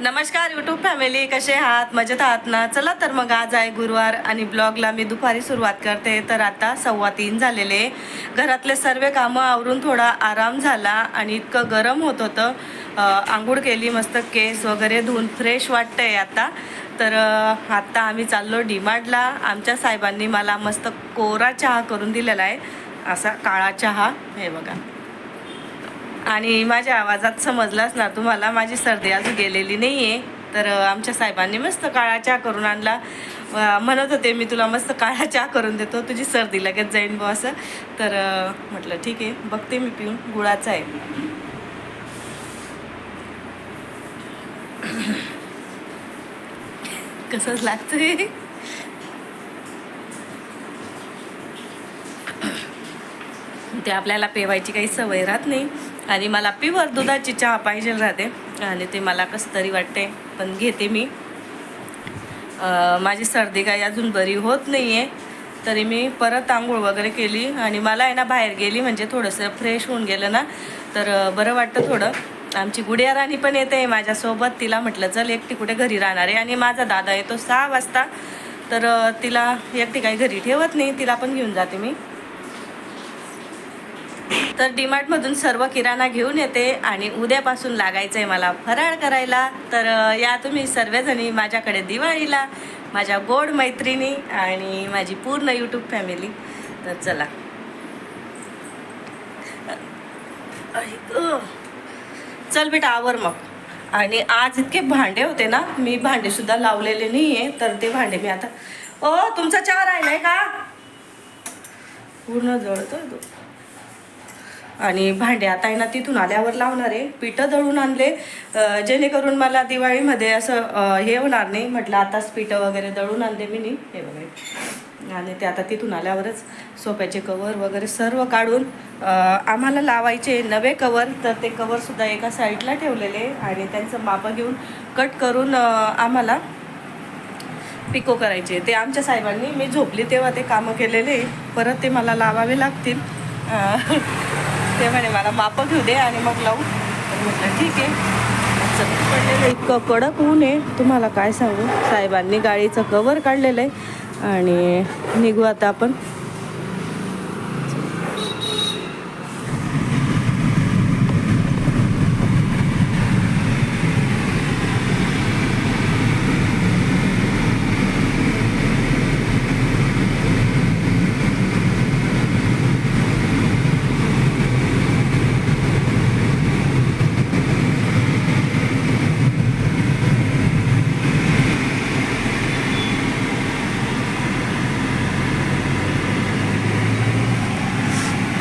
नमस्कार YouTube family कसे आहात? मजेत आहात ना? चला तर मग आज आहे गुरुवार आणि ब्लॉगला मी दुपारी सुरुवात करते. तर आता सव्वा तीन झालेले. घरातले सर्व कामं आवरून थोडा आराम झाला आणि इतकं गरम होत होतं. आंघोळ केली मस्त केस वगैरे धुवून फ्रेश वाटतंय आता. तर आत्ता आम्ही चाललो डिमार्टला. आमच्या साहेबांनी मला मस्त कोरा चहा करून दिलेला आहे. असा काळा चहा. हे बघा. आणि माझ्या आवाजात समजलाच ना तुम्हाला माझी सर्दी अजून गेलेली नाही आहे तर आमच्या साहेबांनी मस्त काळा चहा करून आणला. म्हणत होते मी तुला मस्त काळा चहा करून देतो तुझी सर्दी लगेच जाईन बुवा असं. तर म्हटलं ठीक आहे बघते मी पिऊन गुळाचा आहे. कसंच लागतंय ते आपल्याला पेवायची काही सवय राहत नाही. आणि मला प्युअर दुधाची चहा पाहिजे राहते. आणि ते मला कसं तरी वाटते पण घेते मी. माझी सर्दी काही अजून बरी होत नाही आहे तरी मी परत आंघोळ वगैरे केली आणि मला आहे ना बाहेर गेली म्हणजे थोडंसं फ्रेश होऊन गेलं ना तर बरं वाटतं थोडं. आमची गुडिया राणी पण येते माझ्यासोबत. तिला म्हटलं चल एकटी कुठे घरी राहणार आहे? आणि माझा दादा येतो सहा वाजता. तर तिला एकटी काही घरी ठेवत नाही. तिला पण घेऊन जाते मी. तर डीमार्टमधून सर्व किराणा घेऊन येते आणि उद्यापासून लागायचं आहे मला फराळ करायला. तर या तुम्ही सर्वजणी माझ्याकडे दिवाळीला माझ्या गोड मैत्रिणी आणि माझी पूर्ण यूट्यूब फॅमिली तर चला. चल बेटा आवर मग. आणि आज इतके भांडे होते ना मी भांडे सुद्धा लावलेले नाही आहे तर ते भांडे मी आता ओ तुमचा चहा राहिलाय का? पूर्ण जळतोय तो. आणि भांडे आता आहे ना तिथून आल्यावर लावणार आहे. पिठं दळून आणले. जेणेकरून मला दिवाळीमध्ये असं हे होणार नाही. म्हटलं आताच पिठं वगैरे दळून आणले मी नाही हे वगैरे आणि ते आता तिथून आल्यावरच सोप्याचे कवर वगैरे सर्व काढून आम्हाला लावायचे नवे कवर. तर ते कवरसुद्धा एका साईडला ठेवलेले आणि त्यांचं मापं घेऊन कट करून आम्हाला पिको करायचे. ते आमच्या साहेबांनी मी झोपली तेव्हा ते कामं केलेले. परत ते मला लावावे लागतील. ते म्हणे मला माप घेऊ दे आणि मग लावू. तर म्हटलं ठीक आहे. पडलेलं इतकं कडक ऊन आहे. तुम्हाला काय सांगू? साहेबांनी गाडीचं कवर काढलेलं आहे. आणि निघू आता आपण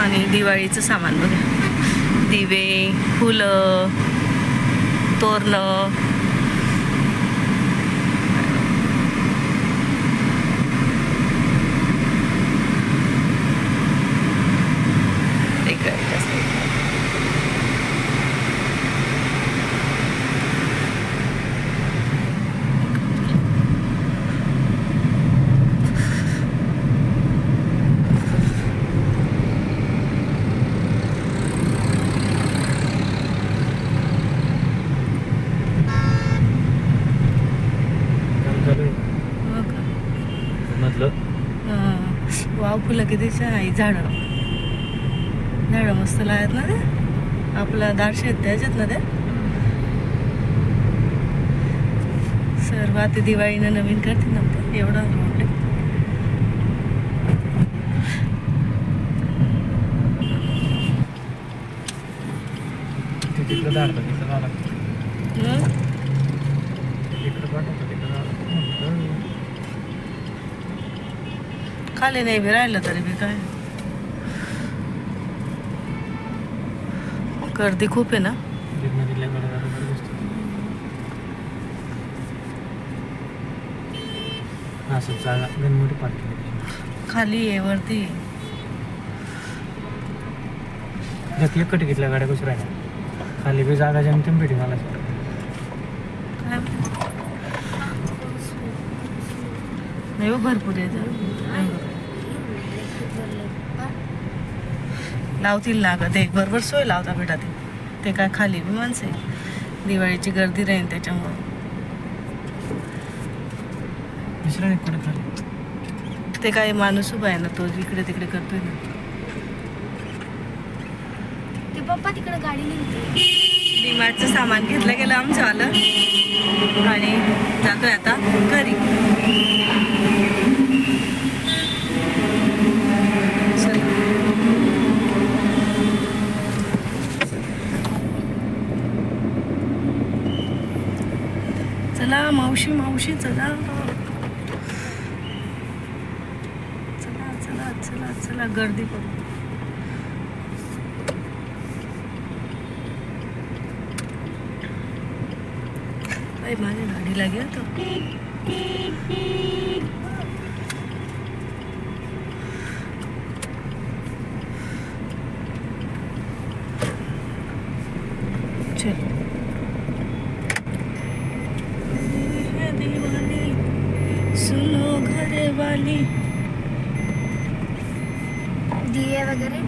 आणि दिवाळीचं सामान बघा. दिवे फुलं तोरणं इकडच्या साईडला. काम चालू आहे हो का? म्हटलं हां. वाव फुलं किती आई आहे झाडं. झाडं मस्त लागत ना ते. आपला दारशे आहेत त्याच्यात ना ते. सर्व आता दिवाळीनं नवीन करते ना ते एवढं रोड ते धाडतं तिकडं जावं लागतं तिकडं पाठवतं तिकडं जावं लागतं म्हटलं, खाली नाही बी राहिलं तरी बी काय. गर्दी खूप आहे ना. खाली आहे वरती त्यात एक तिकीटल्या गाड्या कशा राहिल्या? खाली बी जागा जेमतेम भेटी मला नाही भरपूर येतं लावतील ना ग ते बरोबर सोय लावता बेटा ते ते काय खाली बी माणसं आहे दिवाळीची गर्दी राहील त्याच्यामुळे. ते काय माणूस उभा आहे ना तो इकडे तिकडे करतोय ना. ते पप्पा तिकडे गाडी निघते सामान घेतलं गेलं आमचं आलं. आणि जातोय आता घरी चला. चला मावशी मावशी चला चला चला चला गर्दी करू. माझ्या गाडीला गेलो तो चल है दीवानी सुनो घरे वाली दिये वगैरे?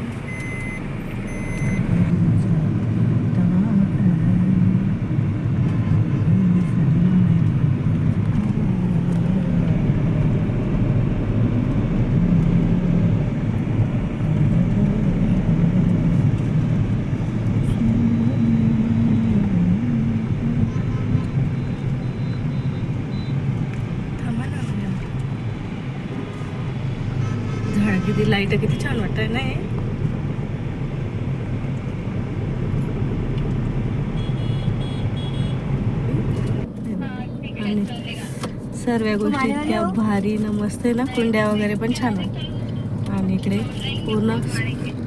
थांबा किती लाइट किती छान वाटतंय नाही सर्व गोष्टी इतक्या भारी न मस्त आहे ना? कुंड्या वगैरे पण छान आहेत. आणि इकडे पूर्ण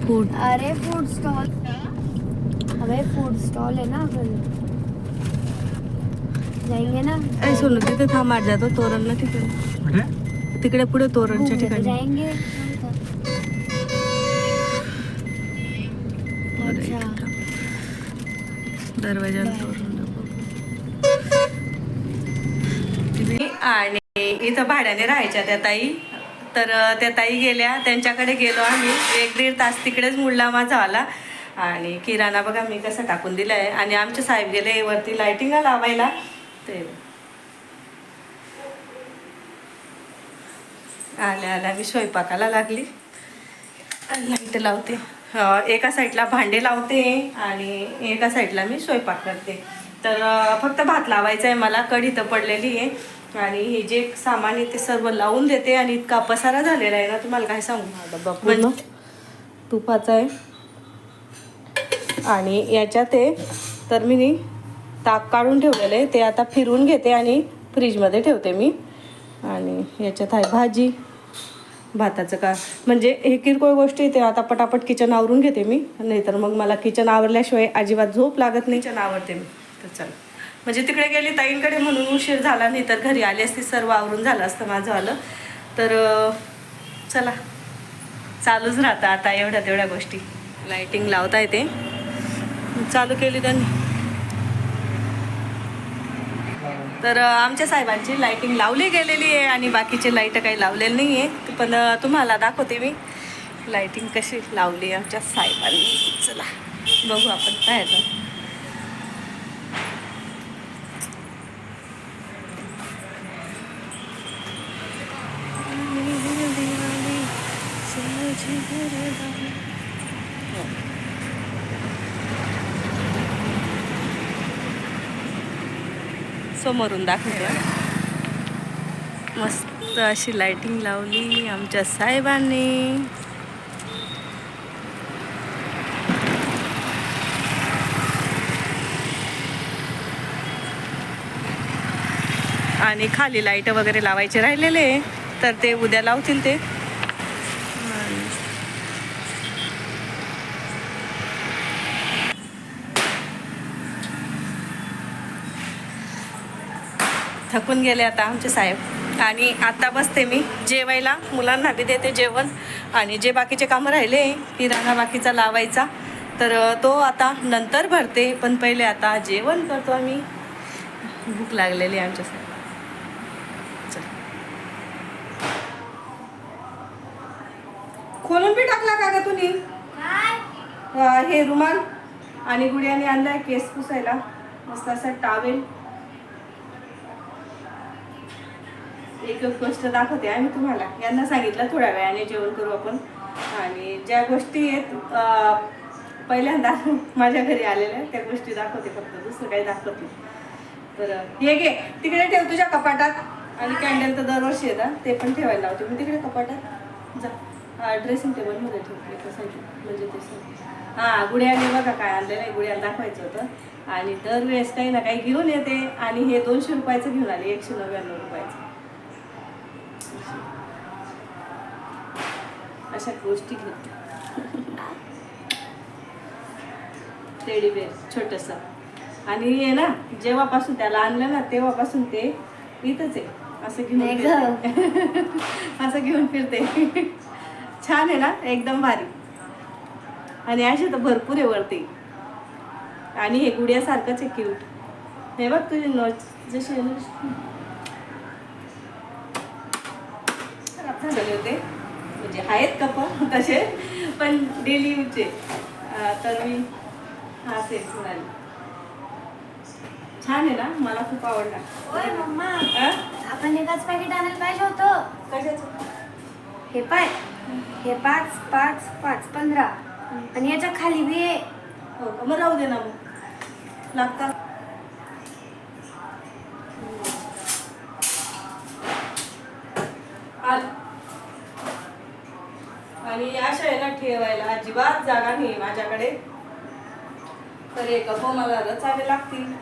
फूड अरे फूड स्टॉल अबे फूड स्टॉल है ना जाएंगे ना? ऐ सोनू तिथे थांबा जातो तोरण ना तिकडे. तिकडे पुढे तोरणच्या तो ठिकाणी जाएंगे अच्छा दरवाजा आणि इथं भाड्याने राहायच्या त्या ताई. तर त्या ताई गेल्या. त्यांच्याकडे गेलो आम्ही. एक दीड तास तिकडेच मुडला माझा आला आणि किराणा बघा मी कसं टाकून दिला आहे आणि आमचे साहेब गेले वरती लाईटिंगा लावायला. ते आल्या आल्या. मी स्वयंपाकाला लागली. लाइट लावते. एका साईडला भांडे लावते आणि एका साईडला मी स्वयंपाक करते. तर फक्त भात लावायचा आहे मला कढी तर पडलेली आहे. आणि हे जे सामान आहे ते सर्व लावून देते आणि इतका पसारा झालेला आहे ना तुम्हाला काय सांगू? पूर्ण तुपाचा आहे. आणि याच्यात आहे तर मी ताक काढून ठेवलेलं आहे ते आता फिरवून घेते आणि फ्रीजमध्ये ठेवते मी. आणि याच्यात आहे भाजी. भाताचं का? म्हणजे हे किरकोळ गोष्ट ते आता पटापट किचन आवरून घेते मी. नाहीतर मग मला किचन आवरल्याशिवाय अजिबात झोप लागत नाही. किचन आवरते मी. तर चल. म्हणजे तिकडे गेली ताईंकडे म्हणून उशीर झाला नाही तर घरी आली असती सर्व आवरून झालं असतं माझं आलं. तर चला. चालूच राहतं आता एवढ्या तेवढ्या गोष्टी. लाईटिंग लावता येते. चालू केली त्यांनी. तर आमच्या साहेबांची लाईटिंग लावली गेलेली आहे आणि बाकीचे लाइट काही लावलेले नाही आहे पण तुम्हाला दाखवते मी. लाईटिंग कशी लावली आहे आमच्या साहेबांनी. चला बघू आपण काय आहे तर. समोरून दाखवते मस्त अशी लाइटिंग लावली आमच्या साहेबांनी. आणि खाली लाइट वगैरे लावायचे राहिलेले तर ते उद्या लावतील ते. थकून गेले आता आमचे साहेब. आणि आता बसते मी जेवायला. मुलांना बी देते जेवण. आणि जे बाकीचे कामं राहिले किराणा बाकीचा लावायचा. तर तो आता नंतर भरते पण पहिले आता जेवण करतो आम्ही. भूक लागलेली आहे आमच्या साहेब. चल. खोलून बी टाकला का ग तुम्ही? हे रुमाल. आणि गुडियाने आणलाय केस पुसायला. मस्त असा टावेल एक एक गोष्ट दाखवते आम्ही तुम्हाला. यांना सांगितलं थोड्या वेळाने जेवण करू आपण. आणि ज्या गोष्टी आहेत पहिल्यांदा माझ्या घरी आलेल्या त्या गोष्टी दाखवते फक्त. दुसरं काही दाखवत नाही. तर हे घे. तिकडे ठेव तुझ्या कपाटात. आणि कॅन्डल तर दरवर्षी येतात ते पण ठेवायला लावते. मी तिकडे कपाटात. जा. ड्रेसिंग टेबलमध्ये ठेवते कसं म्हणजे तसं हां गुड्याने बघा काय आणलेलं आहे गुड्याला दाखवायचं होतं. आणि दरवेळेस काही ना काही घेऊन येते. आणि हे दोनशे रुपयाचं घेऊन आले. एकशे नव्याण्णव रुपयाचं अशा गोष्टी घेते टेडी बेअर छोटस. आणि हे ना जेव्हापासून त्याला आणलं ना तेव्हापासून ते इथंच आहे. असं घेऊन. असं घेऊन फिरते. छान आहे ना? एकदम भारी. आणि असे तर भरपूर आहे वरती. आणि हे गुड्यासारखंच आहे क्यूट हे बघ तुझे नोट जसे होते. म्हणजे आहेत कप तसे पण डेली यूजचे. तर मी हा सेट मिळाली छान आहे ना? मला खूप आवडला. ओय मम्मा? आपण एकाच पॅकेट आणायला पाहिजे होतं. कशाचं? हे पाय. हे पाच पाच पाच पंधरा. आणि याच्या खाली बी आहे हो का? मग राहू दे ना मग. लागतात आल. आणि अशा आहे ना ठेवायला अजिबात जागा नाही माझ्याकडे. तर एक कप मला रचावे लागतील.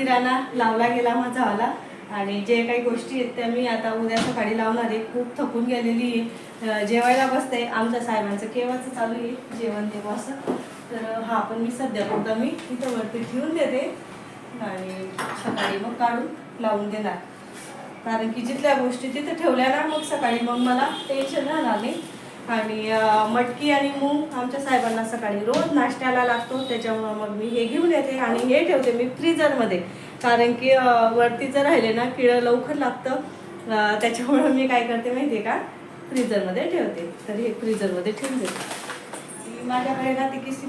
किराणा लावला गेला माझा आला. आणि जे काही गोष्टी आहेत त्या मी आता उद्या सकाळी लावणार आहे. खूप थकून गेलेली आहे. जेवायला बसते आमच्या साहेबांचं. केव्हाचं चालू आहे? जेवण देवा असं. तर हा पण मी सध्या पुरता मी इथं वरती ठेवून देते. आणि सकाळी मग काढून लावून देणार. कारण की जिथल्या गोष्टी तिथे ठेवल्या ना मग सकाळी मग मला टेन्शन राहणार नाही. आणि मटकी आणि मूग आमच्या साहेबांना सकाळी रोज नाश्त्याला लागतो. त्याच्यामुळं मग मी हे घेऊन येते आणि हे ठेवते मी फ्रीजरमध्ये. कारण की वरती जर राहिले ना किळं लवकर लागतं. त्याच्यामुळं मी काय करते माहिती आहे का? फ्रीजरमध्ये ठेवते. तर हे फ्रीजरमध्ये ठेवून देते. माझ्याकडे ना ती किसी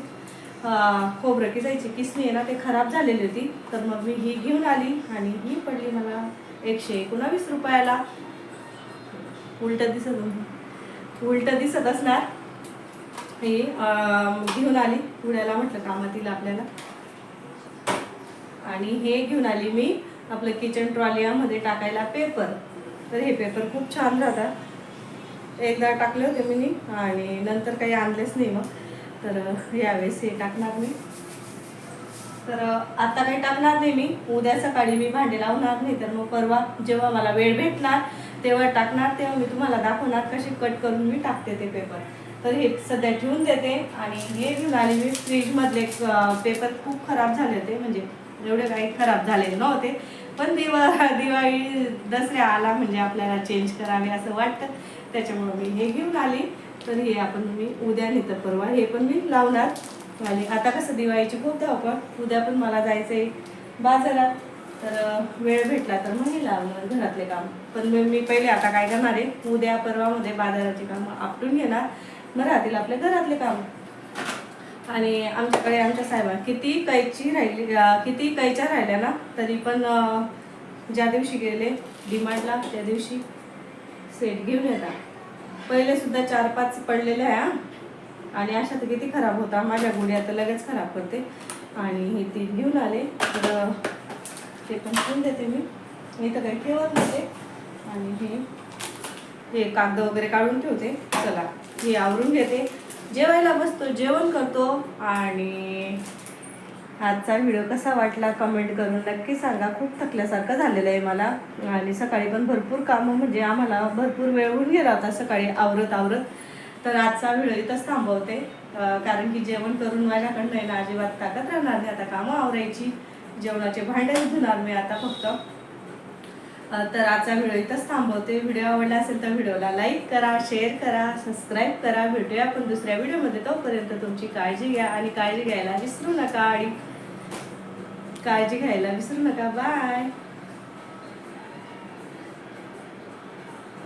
खोबरं की जायची किसणी आहे ना ते खराब झालेली होती. तर मग मी ही घेऊन आली आणि ही पडली मला एकशे एकोणावीस रुपयाला. उलट दिसत उलट दिसत असणार. हे घेऊन आली पुण्याला म्हटलं कामात येईल आपल्याला. आणि हे घेऊन आली मी आपलं किचन ट्रॉलियामध्ये टाकायला पेपर तर हे पेपर खूप छान राहतात. एकदा टाकले होते मी आणि नंतर काही आणलेच नाही मग. तर यावेळेस हे टाकणार मी. तर आता काही टाकणार नाही मी. उद्या सकाळी मी भांडे लावणार नाही तर मग परवा जेव्हा मला वेळ भेटणार तेव्हा टाकणार तेव्हा मी तुम्हाला दाखवणार कशी कट करून मी टाकते ते पेपर तर हे सध्या ठेवून देते आणि हे घेऊन आले मी फ्रीजमधले पेपर खूप खराब झाले होते म्हणजे एवढे काही खराब झालेले नव्हते. पण दिवा दिवाळी दसऱ्या आला म्हणजे आपल्याला चेंज करावे असं वाटतं. त्याच्यामुळं मी हे घेऊन आली. तर हे आपण मी उद्या नाही तर परवा हे पण मी लावणार. आणि आता कसं दिवाळीची खूप धावपळ उद्या पण मला जायचं आहे बाजारात. तर वेळ भेटला तर मग हे लावणार घरातले काम. पण मी मी पहिले आता काय करणार आहे उद्या परवामध्ये बाजाराची कामं आपटून घेणार मग राहतील आपले घरातले काम. आणि आमच्याकडे आमच्या साहेबा किती कैची राहिली किती कैच्या राहिल्या ना तरी पण ज्या दिवशी गेले डिमांडला त्या दिवशी सेट घेऊन येतात. पहिले सुद्धा चार पाच पडलेले आहे आणि अशा तर किती खराब होता माझ्या गुढी आता लगेच खराब करते आणि हे ती घेऊन आले. तर ते पण ठेवून देते मी. मी तर काही ठेवत नव्हते. आणि हे हे कागद वगैरे काढून ठेवते. चला हे आवरून घेते. जेवायला बसतो जेवण करतो. आणि आजचा व्हिडिओ कसा वाटला कमेंट करून नक्की सांगा. खूप थकल्यासारखं झालेलं आहे मला. आणि सकाळी पण भरपूर कामं म्हणजे आम्हाला भरपूर वेळ होऊन गेला होता सकाळी आवरत आवरत. तर आजचा व्हिडिओ इथंच थांबवते. कारण की जेवण करून माझ्याकडनं येणं ना अजिबात ताकद राहणार नाही. आता कामं आवरायची. जेवणाचे भांडे धुणार मी आता फक्त. तर आजचा व्हिडिओ इथंच थांबवते. व्हिडिओ आवडला असेल तर व्हिडिओला लाईक करा शेअर करा सबस्क्राईब करा. भेटूया आपण दुसऱ्या व्हिडिओमध्ये. तोपर्यंत तुमची काळजी घ्या आणि काळजी घ्यायला विसरू नका. आणि काळजी घ्यायला विसरू नका. बाय!